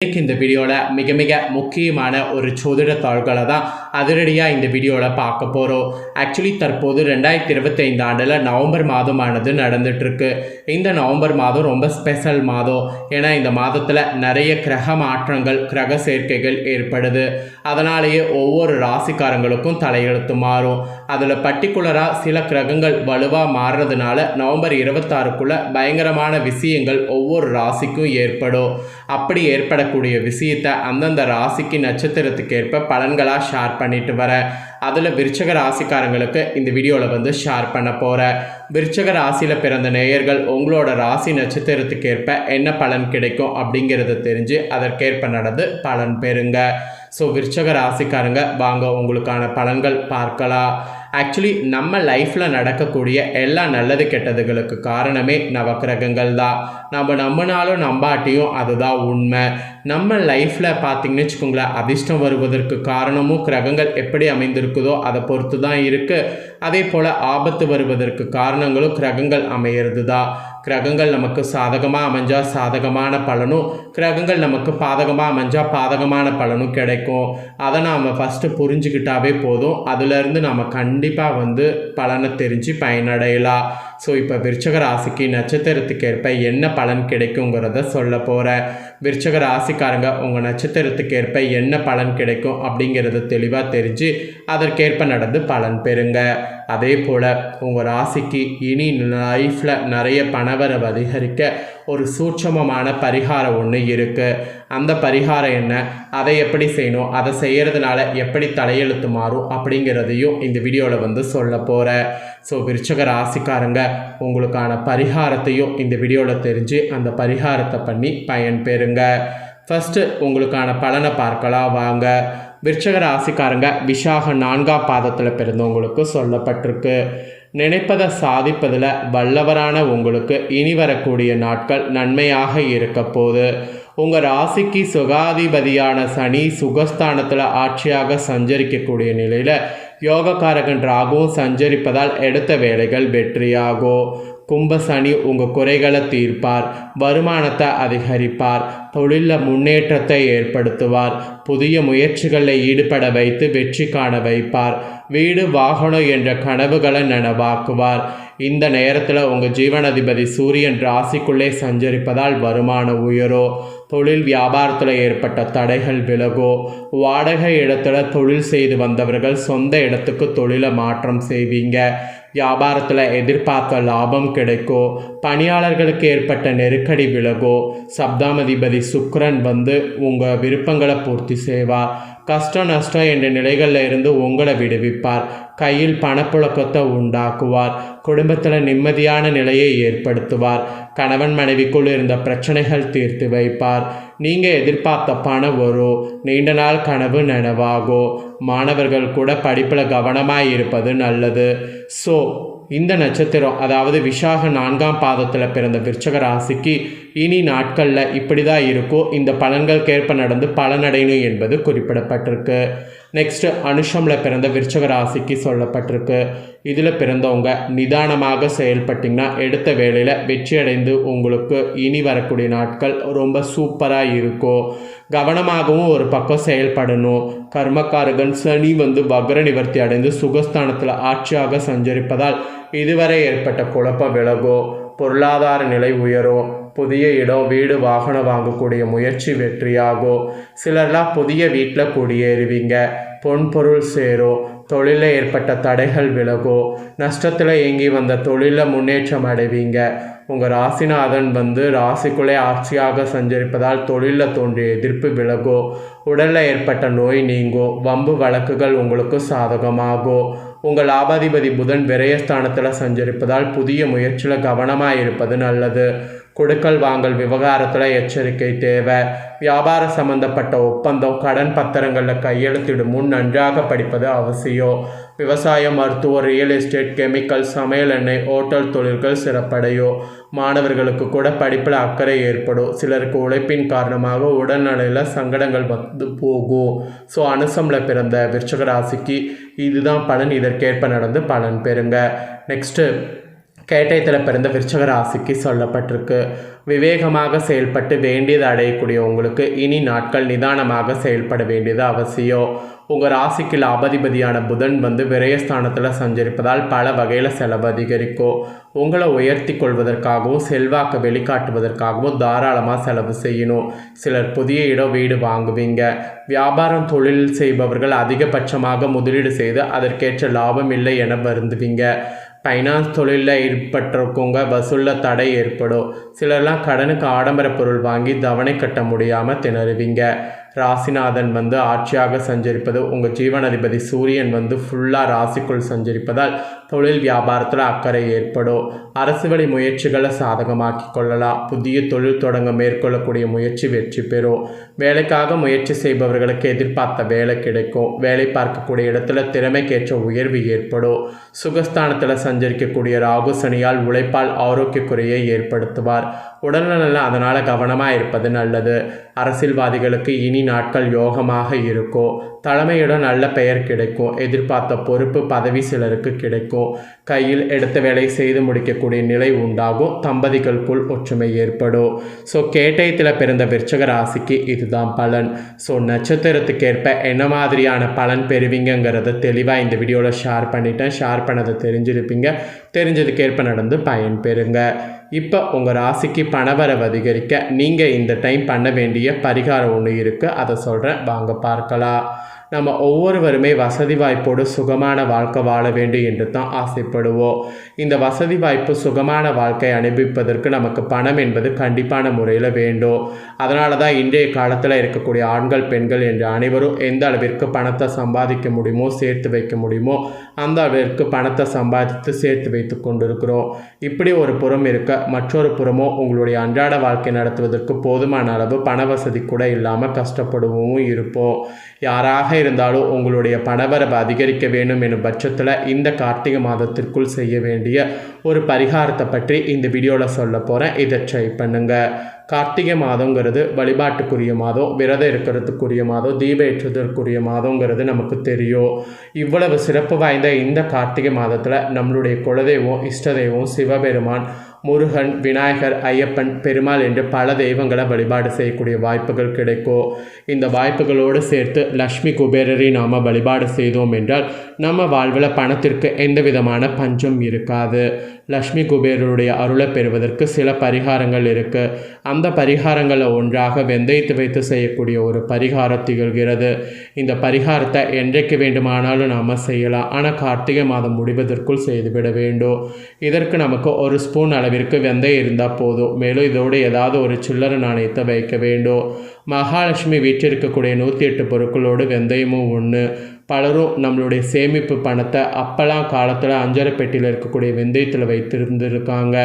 இன்னைக்கு இந்த வீடியோவில் மிக மிக முக்கியமான ஒரு சோதிட தாள்களை தான் அதிரடியாக இந்த வீடியோவில் பார்க்க போகிறோம் ஆக்சுவலி தற்போது ரெண்டாயிரத்தி இருபத்தைந்து ஆண்டில் நவம்பர் மாதமானது நடந்துகிட்ருக்கு இந்த நவம்பர் மாதம் ரொம்ப ஸ்பெஷல் மாதம். ஏன்னா இந்த மாதத்தில் நிறைய கிரக மாற்றங்கள் கிரக சேர்க்கைகள் ஏற்படுது. அதனாலேயே ஒவ்வொரு ராசிக்காரங்களுக்கும் தலையெழுத்து மாறும். அதில் பர்டிகுலராக சில கிரகங்கள் வலுவாக மாறுறதுனால நவம்பர் இருபத்தாறுக்குள்ளே பயங்கரமான விஷயங்கள் ஒவ்வொரு ராசிக்கும் ஏற்படும். அப்படி ஏற்படக்கூடிய விஷயத்தை அந்தந்த ராசிக்கு நட்சத்திரத்துக்கு ஏற்ப பலன்களாக ஷேர் பண்ணிட்டு வரேன் அதில் விருச்சக ராசிக்காரங்களுக்கு இந்த வீடியோவில் வந்து ஷேர் பண்ண போகிறேன் விருச்சக ராசியில் பிறந்த நேயர்கள் உங்களோட ராசி நட்சத்திரத்துக்கு ஏற்ப என்ன பலன் கிடைக்கும் அப்படிங்கிறத தெரிஞ்சு அதற்கேற்ப நடந்து பலன் பெறுங்க. ஸோ விருச்சக ராசிக்காரங்க வாங்க உங்களுக்கான பலன்கள் பார்க்கலாம். ஆக்சுவலி நம்ம லைஃப்பில் நடக்கக்கூடிய எல்லா நல்லது கெட்டதுகளுக்கு காரணமே நவக்கிரகங்கள் தான். நம்ம நம்பினாலும் நம்பாட்டியும் அதுதான் உண்மை. நம்ம லைஃப்பில் பார்த்தீங்கன்னு வச்சுக்கோங்களேன் அதிர்ஷ்டம் வருவதற்கு காரணமும் கிரகங்கள் எப்படி அமைந்திருக்குதோ அதை பொறுத்து தான் இருக்குது அதே போல் ஆபத்து வருவதற்கு காரணங்களும் கிரகங்கள் அமையிறது தான் கிரகங்கள் நமக்கு சாதகமாக அமைஞ்சால் சாதகமான பலனும் கிரகங்கள் நமக்கு பாதகமாக அமைஞ்சால் பாதகமான பலனும் கிடைக்கும். அதை நாம் ஃபஸ்ட்டு புரிஞ்சுக்கிட்டாவே போதும். அதுலேருந்து நம்ம கண்டிப்பாக வந்து பலனை தெரிஞ்சு பயனடையலாம். ஸோ இப்போ விருச்சக ராசிக்கு நட்சத்திரத்துக்கு ஏற்ப என்ன பலன் கிடைக்குங்கிறத சொல்ல போகிறேன் விருச்சக ராசிக்காரங்க உங்கள் நட்சத்திரத்துக்கு ஏற்ப என்ன பலன் கிடைக்கும் அப்படிங்கிறத தெளிவாக தெரிஞ்சு அதற்கேற்ப நடந்து பலன் பெறுங்க. அதே போல் உங்கள் ராசிக்கு இனி லைஃப்பில் நிறைய பணவரவு அதிகரிக்க ஒரு சூட்சமமான பரிகாரம் ஒன்று இருக்குது அந்த பரிகாரம் என்ன? அதை எப்படி செய்யணும்? அதை செய்கிறதுனால எப்படி தலையெழுத்து மாறும் அப்படிங்கிறதையும் இந்த வீடியோவில் வந்து சொல்ல போகிறேன் ஸோ விருச்சக ராசிக்காரங்க உங்களுக்கான பரிகாரத்தையும் இந்த வீடியோவில் தெரிஞ்சு அந்த பரிகாரத்தை பண்ணி பயன் பெறுங்க. ஃபஸ்ட்டு உங்களுக்கான பலனை பார்க்கலாம் வாங்க. விருச்சக ராசிக்காரங்க விஷாக நான்காம் பாதத்தில் பிறந்தவங்களுக்கு சொல்லப்பட்டிருக்கு. நினைப்பதை சாதிப்பதில் வல்லவரான உங்களுக்கு இனி வரக்கூடிய நாட்கள் நன்மையாக இருக்க போகுது. உங்கள் ராசிக்கு சுகாதிபதியான சனி சுகஸ்தானத்தில் ஆட்சியாக சஞ்சரிக்கக்கூடிய நிலையில் யோகக்காரகன் ராகுவும் சஞ்சரிப்பதால் எடுத்த வேலைகள் வெற்றியாகும். கும்ப சனி உங்கள் குறைகளை தீர்ப்பார் வருமானத்தை அதிகரிப்பார் தொழிலில் முன்னேற்றத்தை ஏற்படுத்துவார் புதிய முயற்சிகளில் ஈடுபட வைத்து வெற்றி காண வைப்பார் வீடு வாகனம் என்ற கனவுகளை நனவாக்குவார். இந்த நேரத்தில் உங்கள் ஜீவனாதிபதி சூரியன் ராசிக்குள்ளே சஞ்சரிப்பதால் வருமான உயரோ தொழில் வியாபாரத்தில் ஏற்பட்ட தடைகள் விலகோ வாடகை இடத்துல தொழில் செய்து வந்தவர்கள் சொந்த இடத்துக்கு தொழிலை மாற்றம் செய்வீங்க. வியாபாரத்தில் எதிர்பார்த்த லாபம் கிடைக்கோ பணியாளர்களுக்கு ஏற்பட்ட நெருக்கடி விலகோ சப்தாமதிபதி சுக்ரன் வந்து உங்கள் விருப்பங்களை பூர்த்தி செய்வார். கஷ்டம் நஷ்டம் என்ற நிலைகளில் இருந்து உங்களை விடுவிப்பார். கையில் பணப்புழக்கத்தை உண்டாக்குவார். குடும்பத்தில் நிம்மதியான நிலையை ஏற்படுத்துவார். கணவன் மனைவிக்குள் இருந்த பிரச்சனைகள் தீர்த்து வைப்பார். நீங்கள் எதிர்பார்த்த பணம் வரும் நீண்ட நாள் கனவு நனவாகும் மாணவர்கள் கூட படிப்பில் கவனமாக இருப்பது நல்லது. ஸோ இந்த நட்சத்திரம் அதாவது விஷாக நான்காம் பாதத்தில் பிறந்த விருச்சக ராசிக்கு இனி நாட்களில் இப்படி தான் இருக்கும் இந்த பலன்களுக்கேற்ப நடந்து பலனடையணும் என்பது குறிப்பிடப்பட்டிருக்கு. நெக்ஸ்ட்டு அனுஷமில் பிறந்த விருச்சக ராசிக்கு சொல்லப்பட்டிருக்கு. இதில் பிறந்தவங்க நிதானமாக செயல்பட்டிங்கன்னா எடுத்த வேலையில் வெற்றி அடைந்து உங்களுக்கு இனி வரக்கூடிய நாட்கள் ரொம்ப சூப்பராக இருக்கும். கவனமாகவும் ஒரு பக்கம் செயல்படணும். கர்மக்காரகன் சனி வந்து வக்ர நிவர்த்தி அடைந்து சுகஸ்தானத்தில் ஆட்சியாக சஞ்சரிப்பதால் இதுவரை ஏற்பட்ட குழப்பம் விலகும். பொருளாதார நிலை உயரும். புதிய இடம் வீடு வாகனம் வாங்கக்கூடிய முயற்சி வெற்றியாகும் சிலர்லாம் புதிய வீட்டில் குடியேறுவீங்க. பொன் பொருள் சேரும் தொழிலில் ஏற்பட்ட தடைகள் விலகும் நஷ்டத்தில் இயங்கி வந்த தொழிலில் முன்னேற்றம் அடைவீங்க. உங்கள் ராசிநாதன் வந்து ராசிக்குள்ளே ஆட்சியாக சஞ்சரிப்பதால் தொழிலில் தோன்றிய எதிர்ப்பு விலகும் உடலில் ஏற்பட்ட நோய் நீங்கும் வம்பு வழக்குகள் உங்களுக்கு சாதகமாகும் உங்கள் லாபாதிபதி புதன் விரயஸ்தானத்தில் சஞ்சரிப்பதால் புதிய முயற்சியில் கவனமாக இருப்பது நல்லது. கொடுக்கல் வாங்கல் விவகாரத்தில் எச்சரிக்கை தேவை. வியாபார சம்பந்தப்பட்ட ஒப்பந்தம் கடன் பத்திரங்களில் கையெழுத்திடும் முன் நன்றாக படிப்பது அவசியம். விவசாயம் மருத்துவம் ரியல் எஸ்டேட் கெமிக்கல் சமையல் எண்ணெய் ஹோட்டல் தொழில்கள் சிறப்படையும். மாணவர்களுக்கு கூட படிப்பில் அக்கறை ஏற்படும். சிலருக்கு உழைப்பின் காரணமாக உடல்நிலையில் சங்கடங்கள் வந்து போகும். ஸோ அனுசமில் பிறந்த விருச்சக ராசிக்கு இதுதான் பலன். இதற்கேற்ப நடந்து பலன் பெறுங்க. நெக்ஸ்ட்டு கேட்டயத்தில் பிறந்த விருச்சக ராசிக்கு சொல்லப்பட்டிருக்கு. விவேகமாக செயல்பட்டு வேண்டியது அடையக்கூடிய உங்களுக்கு இனி நாட்கள் நிதானமாக செயல்பட வேண்டியது அவசியம். உங்கள் ராசிக்கு லாபதிபதியான புதன் வந்து விரயஸ்தானத்தில் சஞ்சரிப்பதால் பல வகையில் செலவு அதிகரிக்கும். உங்களை உயர்த்தி கொள்வதற்காகவும் செல்வாக்கை வெளிக்காட்டுவதற்காகவும் தாராளமாக செலவு செய்யணும். சிலர் புதிய இடம் வீடு வாங்குவீங்க. வியாபாரம் தொழில் செய்பவர்கள் அதிகபட்சமாக முதலீடு செய்து அதற்கேற்ற லாபம் இல்லை என வருந்துவீங்க. ஃபைனான்ஸ் தொழிலில் ஈடுபட்டிருக்கவங்க வசூலில் தடை ஏற்படும். சிலர்லாம் கடனுக்கு ஆடம்பர பொருள் வாங்கி தவணை கட்ட முடியாமல் திணறுவீங்க. ராசிநாதன் வந்து ஆட்சியாக சஞ்சரிப்பது உங்கள் ஜீவனாதிபதி சூரியன் வந்து ஃபுல்லாக ராசிக்குள் சஞ்சரிப்பதால் தொழில் வியாபாரத்தில் அக்கறை ஏற்படும். அரசு வழி முயற்சிகளை சாதகமாக்கி கொள்ளலாம். புதிய தொழில் தொடங்க மேற்கொள்ளக்கூடிய முயற்சி வெற்றி பெறும். வேலைக்காக முயற்சி செய்பவர்களுக்கு எதிர்பார்த்த வேலை கிடைக்கும். வேலை பார்க்கக்கூடிய இடத்துல திறமைக்கேற்ற உயர்வு ஏற்படும். சுகஸ்தானத்தில் சஞ்சரிக்கக்கூடிய ராகு சனியால் உழைப்பால் ஆரோக்கிய குறையை ஏற்படுத்துவார். உடல்நலம் அதனால் கவனமாக இருப்பது நல்லது. அரசியல்வாதிகளுக்கு இனி நாட்கள் யோகமாக இருக்கோ. தலைமையோட நல்ல பெயர் கிடைக்கும் எதிர்பார்த்த பொறுப்பு பதவி சிலருக்கு கிடைக்கும் கையில் எடுத்த வேலை செய்து முடிக்கக்கூடிய நிலை உண்டாகும் தம்பதிகளுக்குள் ஒற்றுமை ஏற்படும். ஸோ கேட்டயத்தில் பிறந்த விருச்சக ராசிக்கு இதுதான் பலன். ஸோ நட்சத்திரத்துக்கேற்ப என்ன மாதிரியான பலன் பெறுவீங்கங்கிறத தெளிவாக இந்த வீடியோவில் ஷேர் பண்ணிட்டேன். ஷேர் பண்ணதை தெரிஞ்சிருப்பீங்க. தெரிஞ்சதுக்கேற்ப நடந்து பயன் பெறுங்க இப்போ உங்கள் ராசிக்கு பணவரவு அதிகரிக்க நீங்கள் இந்த டைம் பண்ண வேண்டிய பரிகாரம் ஒன்று இருக்குது அதை சொல்கிறேன் வாங்க பார்க்கலாம். நம்ம ஒவ்வொருவருமே வசதி வாய்ப்போடு சுகமான வாழ்க்கை வாழ வேண்டும் என்று தான் ஆசைப்படுவோம். இந்த வசதி வாய்ப்பு சுகமான வாழ்க்கை அனுபவிப்பதற்கு நமக்கு பணம் என்பது கண்டிப்பான முறையில் வேண்டும். அதனால தான் இன்றைய காலத்தில் இருக்கக்கூடிய ஆண்கள் பெண்கள் என்று அனைவரும் எந்த அளவிற்கு பணத்தை சம்பாதிக்க முடியுமோ சேர்த்து வைக்க முடியுமோ அந்த அளவிற்கு பணத்தை சம்பாதித்து சேர்த்து வைத்து கொண்டிருக்கிறோம். இப்படி ஒரு புறம் இருக்க மற்றொரு புறமோ உங்களுடைய அன்றாட வாழ்க்கை நடத்துவதற்கு போதுமான அளவு பண வசதி கூட இல்லாமல் கஷ்டப்படுவோம் இருப்போம். யாராக இருந்தாலும் உங்களுடைய பணவரவு அதிகரிக்க வேண்டும் எனும் பட்சத்தில் இந்த கார்த்திகை மாதத்திற்குள் செய்ய வேண்டிய ஒரு பரிகாரத்தை பற்றி இந்த வீடியோவில் சொல்ல போகிறேன் இதை ட்ரை பண்ணுங்கள் கார்த்திகை மாதங்கிறது வழிபாட்டுக்குரிய மாதம் விரதம் இருக்கிறதுக்குரிய மாதம் தீப ஏற்றுவதற்குரிய மாதங்கிறது நமக்கு தெரியும். இவ்வளவு சிறப்பு வாய்ந்த இந்த கார்த்திகை மாதத்தில் நம்மளுடைய குலதெய்வம் இஷ்டதெய்வம் சிவபெருமான் முருகன் விநாயகர் ஐயப்பன் பெருமாள் என்று பல தெய்வங்களை வழிபாடு செய்யக்கூடிய வாய்ப்புகள் கிடைக்கும் இந்த வாய்ப்புகளோடு சேர்த்து லக்ஷ்மி குபேரரை நாம் வழிபாடு செய்தோம் என்றால் நம்ம வாழ்வில் பணத்திற்கு எந்த விதமான பஞ்சம் இருக்காது. லக்ஷ்மி குபேரருடைய அருளை பெறுவதற்கு சில பரிகாரங்கள் இருக்குது அந்த பரிகாரங்களை ஒன்றாக வெந்தயத்து வைத்து செய்யக்கூடிய ஒரு பரிகாரம் திகழ்கிறது. இந்த பரிகாரத்தை என்றைக்கு வேண்டுமானாலும் நாம் செய்யலாம். ஆனால் கார்த்திகை மாதம் முடிவதற்குள் செய்துவிட வேண்டும். இதற்கு நமக்கு ஒரு ஸ்பூன் அளவிற்கு வெந்தயம் இருந்தால் போதும். மேலும் இதோடு ஏதாவது ஒரு சில்லறை நாணயத்தை வைக்க வேண்டும்? மகாலட்சுமி இருக்கக்கூடிய நூற்றி எட்டு பொருட்களோடு வெந்தயமும் ஒன்று பலரும் நம்மளுடைய சேமிப்பு பணத்தை அப்போல்லாம் காலத்தில் அஞ்சரை பெட்டியில் இருக்கக்கூடிய வெந்தயத்தில் வைத்திருந்திருக்காங்க.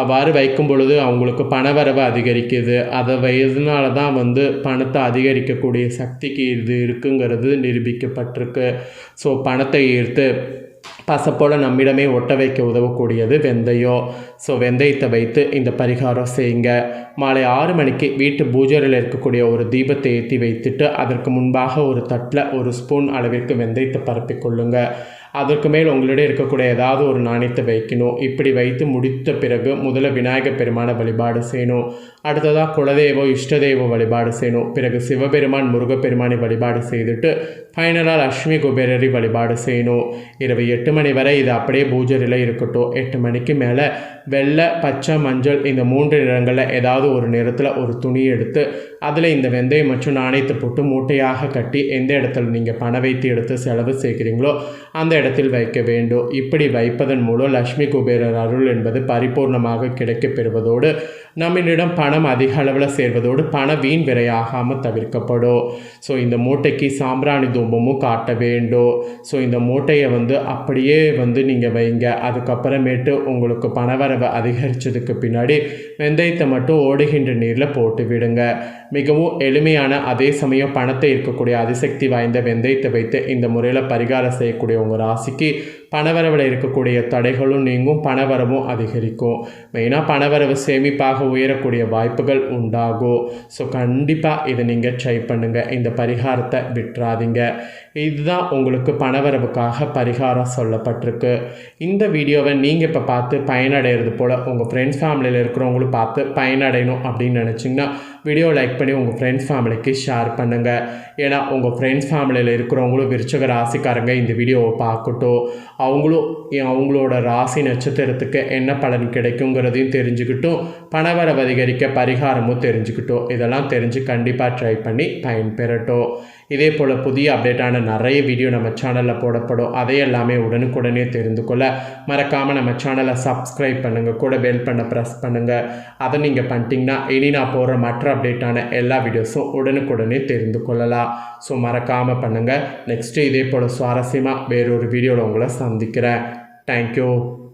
அவ்வாறு வைக்கும் பொழுது அவங்களுக்கு பணவரவு அதிகரிக்குது. அதை வயதுனால தான் வந்து பணத்தை அதிகரிக்கக்கூடிய சக்திக்கு இது இருக்குங்கிறது நிரூபிக்கப்பட்டிருக்கு. ஸோ பணத்தை ஈர்த்து பசப்போல் நம்மிடமே ஒட்ட வைக்க உதவக்கூடியது வெந்தயம் ஸோ வெந்தயத்தை வைத்து இந்த பரிகாரம் செய்யுங்க. மாலை ஆறு மணிக்கு வீட்டு பூஜையில் இருக்கக்கூடிய ஒரு தீபத்தை ஏற்றி வைத்துட்டு அதற்கு முன்பாக ஒரு தட்டில் ஒரு ஸ்பூன் அளவிற்கு வெந்தயத்தை பரப்பிக்கொள்ளுங்க. அதற்கு மேல் உங்களிடம் இருக்கக்கூடிய ஏதாவது ஒரு நாணயத்தை வைக்கணும். இப்படி வைத்து முடித்த பிறகு முதல்ல விநாயகர் பெருமான வழிபாடு செய்யணும். அடுத்ததாக குலதெய்வம் இஷ்டதெய்வ வழிபாடு செய்யணும். பிறகு சிவபெருமான் முருகப்பெருமானை வழிபாடு செய்துட்டு ஃபைனலாக லக்ஷ்மி குபேரரை வழிபாடு செய்யணும். இரவு எட்டு மணி வரை இது அப்படியே பூஜரில் இருக்கட்டும். எட்டு மணிக்கு மேலே வெள்ளை பச்சை மஞ்சள் இந்த மூன்று நிறங்களில் ஏதாவது ஒரு நிறத்தில் ஒரு துணி எடுத்து அதில் இந்த வெந்தயம் மற்றும் நாணயத்தை போட்டு மூட்டையாக கட்டி எந்த இடத்துல நீங்கள் பணம் வைத்து எடுத்து செலவு செய்கிறீங்களோ அந்த இடத்தில் வைக்க வேண்டும். இப்படி வைப்பதன் மூலம் லக்ஷ்மி குபேரர் அருள் என்பது பரிபூர்ணமாக கிடைக்கப் பெறுவதோடு நம்மளிடம் பணம் அதிக அளவில் சேர்வதோடு பண வீண் விரையாகாமல் தவிர்க்கப்படும். ஸோ இந்த மூட்டைக்கு சாம்பிராணி தூபமும் காட்ட வேண்டும். ஸோ இந்த மூட்டையை வந்து அப்படியே வந்து நீங்கள் வைங்க. அதுக்கப்புறமேட்டு உங்களுக்கு பணவரவு அதிகரித்ததுக்கு பின்னாடி வெந்தயத்தை மட்டும் ஓடுகின்ற நீரில் போட்டு விடுங்க. மிகவும் எளிமையான அதே சமயம் பணத்தை இருக்கக்கூடிய அதிசக்தி வாய்ந்த வெந்தயத்தை வைத்து இந்த முறையில் பரிகாரம் செய்யக்கூடிய உங்கள் ராசிக்கு பணவரவில் இருக்கக்கூடிய தடைகளும் நீங்கும் பணவரவும் அதிகரிக்கும். மெயினாக பணவரவு சேமிப்பாக உயரக்கூடிய வாய்ப்புகள் உண்டாகும். ஸோ கண்டிப்பாக இதை நீங்கள் ட்ரை பண்ணுங்கள் இந்த பரிகாரத்தை விட்டுறாதீங்க. இதுதான் உங்களுக்கு பணவரவுக்காக பரிகாரம் சொல்லப்பட்டிருக்கு. இந்த வீடியோவை நீங்கள் இப்போ பார்த்து பயனடைகிறது போல் உங்கள் ஃப்ரெண்ட்ஸ் ஃபேமிலியில் இருக்கிறவங்களும் பார்த்து பயனடையணும் அப்படின்னு நினச்சிங்கன்னா வீடியோ லைக் பண்ணி உங்கள் ஃப்ரெண்ட்ஸ் ஃபேமிலிக்கு ஷேர் பண்ணுங்கள் ஏன்னா உங்கள் ஃப்ரெண்ட்ஸ் ஃபேமிலியில் இருக்கிறவங்களும் விருச்சக ராசிக்காரங்க இந்த வீடியோவை பார்க்கட்டும். அவங்களும் அவங்களோட ராசி நட்சத்திரத்துக்கு என்ன பலன் கிடைக்குங்கிறதையும் தெரிஞ்சுக்கிட்டும் பணவரவு அதிகரிக்க பரிகாரமும் தெரிஞ்சுக்கிட்டோம். இதெல்லாம் தெரிஞ்சு கண்டிப்பாக ட்ரை பண்ணி பயன்பெறட்டும். இதே போல் புதிய அப்டேட்டான நிறைய வீடியோ நம்ம சேனலில் போடப்படும். அதை எல்லாமே உடனுக்குடனே தெரிந்து கொள்ள மறக்காமல் நம்ம சேனலை சப்ஸ்கிரைப் பண்ணுங்கள் கூட பெல் பண்ண ப்ரெஸ் பண்ணுங்கள் அதை நீங்கள் பண்ணிட்டீங்கன்னா இனி நான் போடுற மற்ற அப்டேட்டான எல்லா வீடியோஸும் உடனுக்குடனே தெரிந்து கொள்ளலாம். ஸோ மறக்காமல் பண்ணுங்கள் நெக்ஸ்ட்டு இதே போல் சுவாரஸ்யமாக வேறொரு வீடியோவில் உங்களை சந்திக்கிறேன். Thank you.